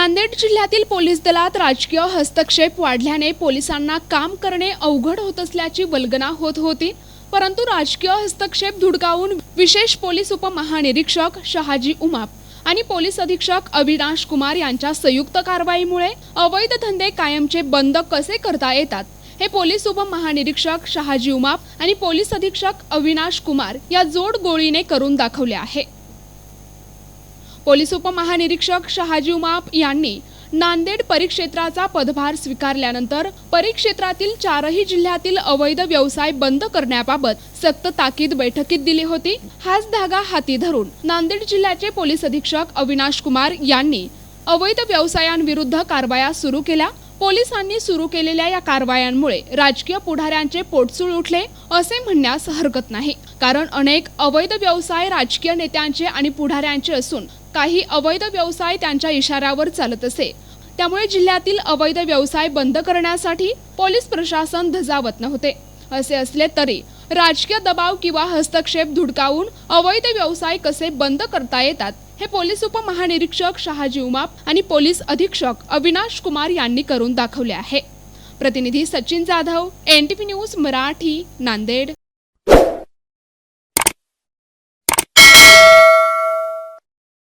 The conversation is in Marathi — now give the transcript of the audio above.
नांदेड जिल्ह्यातील पोलीस दलात राजकीय हस्तक्षेप वाढल्याने पोलिसांना काम करणे अवघड होत असल्याची वल्गना होत होती. परंतु राजकीय हस्तक्षेप धुडकावून विशेष पोलीस उपमहानिरीक्षक शहाजी उमाप आणि पोलीस अधीक्षक अविनाश कुमार यांच्या संयुक्त कारवाईमुळे अवैध धंदे कायमचे बंद कसे करता येतात? हे पोलीस उपमहानिरीक्षक शहाजी उमाप आणि पोलीस अधीक्षक अविनाश कुमार या जोड गोळीने करून दाखवले आहे. पोलीस उपमहानिरीक्षक शहाजी उमाप यांनी नांदेड परिक्षेत्राचा पदभार स्वीकारल्यानंतर परिक्षेत्रातील चारही जिल्ह्यातील अवैध व्यवसाय बंद करण्याबाबत सक्त ताकीद बैठकीत दिली होती. हाच धागा हाती धरून नांदेड जिल्ह्याचे पोलीस अधीक्षक अविनाश कुमार यांनी अवैध व्यवसायांविरुद्ध कारवाया सुरू केल्या. पोलिसांनी सुरू केलेल्या या कारवायांमुळे राजकीय पुढाऱ्यांचे पोटसूळ उठले असे म्हणण्यास हरकत नाही. कारण अनेक अवैध व्यवसाय राजकीय नेत्यांचे आणि पुढाऱ्यांचे असून काही अवैध व्यवसाय त्यांच्या इशाऱ्यावर चालत असे. त्यामुळे जिल्ह्यातील अवैध व्यवसाय बंद करण्यासाठी पोलीस प्रशासन धजावत नव्हते. असे असले तरी राजकीय दबाव किंवा हस्तक्षेप धुडकावून अवैध व्यवसाय कसे बंद करता येतात हे पोलीस उपमहानिरीक्षक शहाजी उमाप आणि पोलीस अधीक्षक अविनाश कुमार यांनी करून दाखवले आहे. प्रतिनिधी Sachin Jadhav N T news Marathi Nanded.